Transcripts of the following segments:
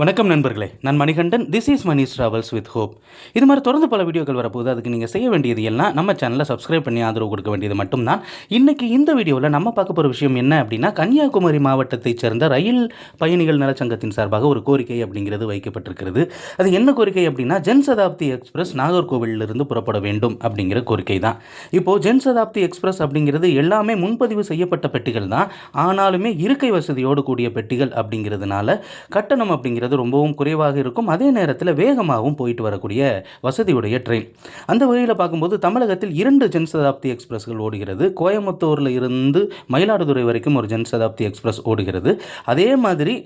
வணக்கம் நண்பர்களே. நான் Manikandan. This is Mani travels with hope இது மாதிரி தொடர்ந்து பல வீடியோக்கள் வரப்போகுது. அதுக்கு நீங்கள் செய்ய வேண்டியது எல்லாம் நம்ம சேனலை சப்ஸ்கிரைப் பண்ணி ஆதரவு கொடுக்க வேண்டியது மட்டும்தான். இன்றைக்கி இந்த வீடியோவில் நம்ம பார்க்க போகிற விஷயம் என்ன அப்படின்னா கன்னியாகுமரி மாவட்டத்தைச் சேர்ந்த ரயில் பயணிகள் நலச்சங்கத்தின் சார்பாக ஒரு கோரிக்கை அப்படிங்கிறது வைக்கப்பட்டிருக்கிறது. அது என்ன கோரிக்கை அப்படின்னா ஜன் சதாப்தி எக்ஸ்பிரஸ் நாகர்கோவிலிருந்து புறப்பட வேண்டும் அப்படிங்கிற கோரிக்கை தான். இப்போது ஜன் சதாப்தி எக்ஸ்பிரஸ் அப்படிங்கிறது எல்லாமே முன்பதிவு செய்யப்பட்ட பெட்டிகள் தான். ஆனாலுமே இருக்கை வசதியோடு கூடிய பெட்டிகள் அப்படிங்கிறதுனால கட்டணம் அப்படிங்கிறது ரொம்பவும் குறைவாக இருக்கும். அதே நேரத்தில் வேகமாகவும் போயிட்டு வரக்கூடிய வசதியுடைய ட்ரெயின் அந்த வகையில் பார்க்கும்போது தமிழகத்தில் இரண்டு ஜன்சதாப்தி எக்ஸ்பிரஸ்கள் ஓடுகிறது. கோயம்புத்தூரில் இருந்து மயிலாடுதுறை வரைக்கும் ஒரு ஜன் சதாப்தி எக்ஸ்பிரஸ் ஓடுகிறது. அதே மாதிரி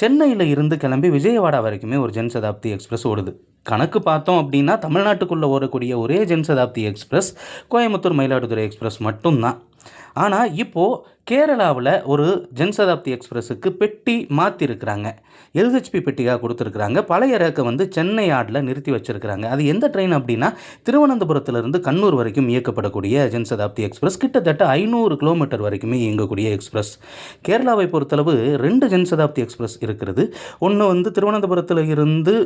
சென்னையில் இருந்து கிளம்பி விஜயவாடா வரைக்குமே ஒரு ஜன்சதாப்தி எக்ஸ்பிரஸ் ஓடுது. கணக்கு பார்த்தோம் அப்படின்னா தமிழ்நாட்டுக்குள்ளே ஓடக்கூடிய ஒரே ஜன்சதாப்தி எக்ஸ்பிரஸ் கோயம்புத்தூர் மயிலாடுதுறை எக்ஸ்பிரஸ் மட்டும்தான். ஆனால் இப்போது கேரளாவில் ஒரு ஜன்சதாப்தி எக்ஸ்பிரஸுக்கு பெட்டி மாற்றிருக்கிறாங்க எல்ஹெச்பி பெட்டியாக கொடுத்துருக்குறாங்க. பழைய ரேக்கை வந்து சென்னை ஆடில் நிறுத்தி வச்சுருக்கிறாங்க. அது எந்த ட்ரெயின் அப்படின்னா திருவனந்தபுரத்திலிருந்து கண்ணூர் வரைக்கும் இயக்கப்படக்கூடிய ஜன்சதாப்தி எக்ஸ்பிரஸ். கிட்டத்தட்ட ஐநூறு கிலோமீட்டர் வரைக்குமே இயங்கக்கூடிய எக்ஸ்பிரஸ். கேரளாவை பொறுத்தளவு ரெண்டு ஜன்சதாப்தி எக்ஸ்பிரஸ் இருக்கிறது. ஒன்று வந்து திருவனந்தபுரத்தில் இருந்து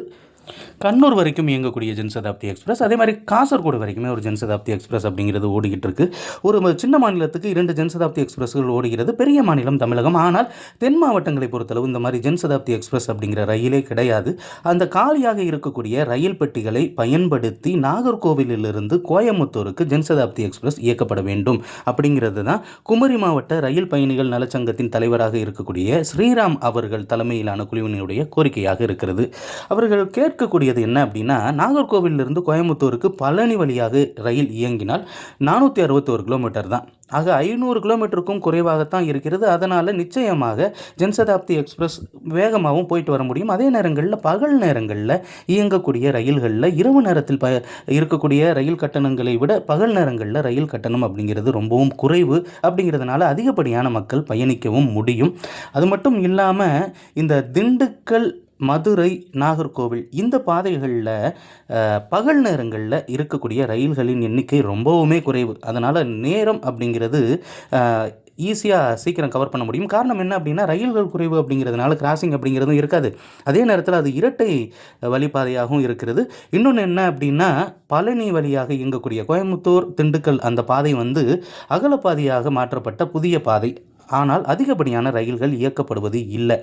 கண்ணூர் வரைக்கும் இயங்கக்கூடிய ஜன்சதாப்தி எக்ஸ்பிரஸ் அதே மாதிரி காசர்கோடு வரைக்குமே ஒரு ஜன்சதாப்தி எக்ஸ்பிரஸ் அப்படிங்கிறது ஓடிக்கிட்டு இருக்கு. ஒரு சின்ன மாநிலத்துக்கு இரண்டு ஜன்சதாப்தி எக்ஸ்பிரஸ்கள் ஓடுகிறது. பெரிய மாநிலம் தமிழகம். ஆனால் தென் மாவட்டங்களை பொறுத்தளவு இந்த மாதிரி ஜன்சதாப்தி எக்ஸ்பிரஸ் அப்படிங்கிற ரயிலே கிடையாது. அந்த காலியாக இருக்கக்கூடிய ரயில் பெட்டிகளை பயன்படுத்தி நாகர்கோவிலிருந்து கோயம்புத்தூருக்கு ஜன்சதாப்தி எக்ஸ்பிரஸ் இயக்கப்பட வேண்டும் அப்படிங்கிறது தான் குமரி மாவட்ட ரயில் பயணிகள் நலச்சங்கத்தின் தலைவராக இருக்கக்கூடிய ஸ்ரீராம் அவர்கள் தலைமையிலான குழுவினுடைய கோரிக்கையாக இருக்கிறது. அவர்கள் கேட்கக்கூடியது என்ன அப்படின்னா நாகர்கோவிலிருந்து கோயம்புத்தூருக்கு பழனி வழியாக ரயில் இயங்கினால் நானூற்றி அறுபத்தோரு கிலோமீட்டர் தான். ஆக ஐநூறு கிலோமீட்டருக்கும் குறைவாகத்தான் இருக்கிறது. அதனால் நிச்சயமாக ஜன்சதாப்தி எக்ஸ்பிரஸ் வேகமாகவும் போயிட்டு வர முடியும். அதே நேரங்களில் பகல் நேரங்களில் இயங்கக்கூடிய ரயில்களில் இரவு நேரத்தில் ப இருக்கக்கூடிய ரயில் கட்டணங்களை விட பகல் நேரங்களில் ரயில் கட்டணம் அப்படிங்கிறது ரொம்பவும் குறைவு. அப்படிங்கிறதுனால அதிகப்படியான மக்கள் பயணிக்கவும் முடியும். அது மட்டும் இல்லாமல் இந்த திண்டுக்கல் மதுரை நாகர்கோவில் இந்த பாதைகளில் பகல் நேரங்களில் இருக்கக்கூடிய ரயில்களின் எண்ணிக்கை ரொம்பவுமே குறைவு. அதனால் நேரம் அப்படிங்கிறது ஈஸியாக சீக்கிரம் கவர் பண்ண முடியும். காரணம் என்ன அப்படின்னா ரயில்கள் குறைவு அப்படிங்கிறதுனால கிராசிங் அப்படிங்கிறதும் இருக்காது. அதே நேரத்தில் அது இரட்டை வழிப்பாதையாகவும் இருக்கிறது. இன்னொன்று என்ன அப்படின்னா பழனி வழியாக இயங்கக்கூடிய கோயம்புத்தூர் திண்டுக்கல் அந்த பாதை வந்து அகலப்பாதையாக மாற்றப்பட்ட புதிய பாதை. ஆனால் அதிகப்படியான ரயில்கள் இயக்கப்படுவது இல்லை.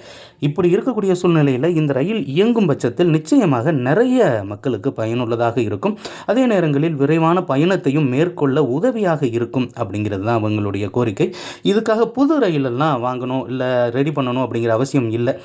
இப்படி இருக்கக்கூடிய சூழ்நிலையில் இந்த ரயில் இயங்கும் பட்சத்தில் நிச்சயமாக நிறைய மக்களுக்கு பயனுள்ளதாக இருக்கும். அதே நேரங்களில் விரைவான பயணத்தையும் மேற்கொள்ள உதவியாக இருக்கும் அப்படிங்கிறது தான் அவங்களுடைய கோரிக்கை. இதுக்காக புது ரயிலெல்லாம் வாங்கணும் இல்லை ரெடி பண்ணணும் அப்படிங்கிற அவசியம் இல்லை.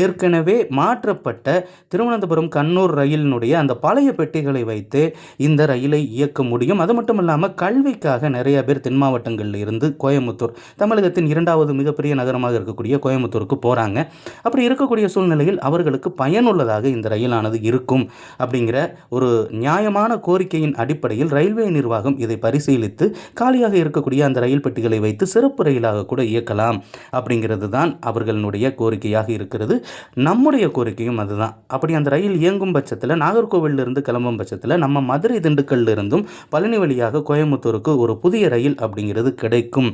ஏற்கனவே மாற்றப்பட்ட திருவனந்தபுரம் கண்ணூர் ரயிலினுடைய அந்த பழைய பெட்டிகளை வைத்து இந்த ரயிலை இயக்க முடியும். அது மட்டும் இல்லாமல் கல்விக்காக நிறைய பேர் தென் மாவட்டங்களில் இருந்து கோயம்புத்தூர் தமிழகத்தின் இரண்டாவது மிகப்பெரிய நகரமாக இருக்கக்கூடிய கோயம்புத்தூருக்கு போகிறாங்க அப்படி இருக்கக்கூடிய சூழ்நிலையில் அவர்களுக்கு பயனுள்ளதாக இந்த ரயிலானது இருக்கும் அப்படிங்கிற ஒரு நியாயமான கோரிக்கையின் அடிப்படையில் ரயில்வே நிர்வாகம் இதை பரிசீலித்து காலியாக இருக்கக்கூடிய அந்த ரயில் பெட்டிகளை வைத்து சிறப்பு ரயிலாக கூட இயக்கலாம் அப்படிங்கிறது தான் அவர்களுடைய கோரிக்கையாக இருக்கிறது. நம்முடைய கோரிக்கையும் அதுதான். அப்படி அந்த ரயில் இயங்கும் பட்சத்தில் நாகர்கோவிலிருந்து கிளம்பும் பட்சத்தில் நம்ம மதுரை திண்டுக்கல்லிருந்தும் பழனி வழியாக கோயம்புத்தூருக்கு ஒரு புதிய ரயில் அப்படிங்கிறது கிடைக்கும்.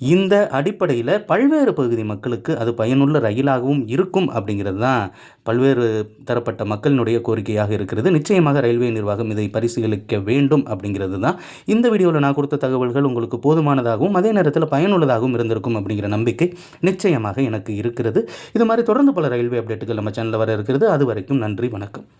இந்த அடிப்படையில் பல்வேறு பகுதி மக்களுக்கு அது பயனுள்ள ரயிலாகவும் இருக்கும் அப்படிங்கிறது தான் பல்வேறு தரப்பட்ட மக்களினுடைய கோரிக்கையாக இருக்கிறது. நிச்சயமாக ரயில்வே நிர்வாகம் இதை பரிசீலிக்க வேண்டும் அப்படிங்கிறது தான் இந்த வீடியோவில் நான் கொடுத்த தகவல்கள் உங்களுக்கு போதுமானதாகவும் அதே நேரத்தில் பயனுள்ளதாகவும் இருந்திருக்கும் அப்படிங்கிற நம்பிக்கை நிச்சயமாக எனக்கு இருக்கிறது. இது மாதிரி தொடர்ந்து பல ரயில்வே அப்டேட்டுகள் நம்ம சேனலில் வர இருக்கிறது. அது வரைக்கும் நன்றி வணக்கம்.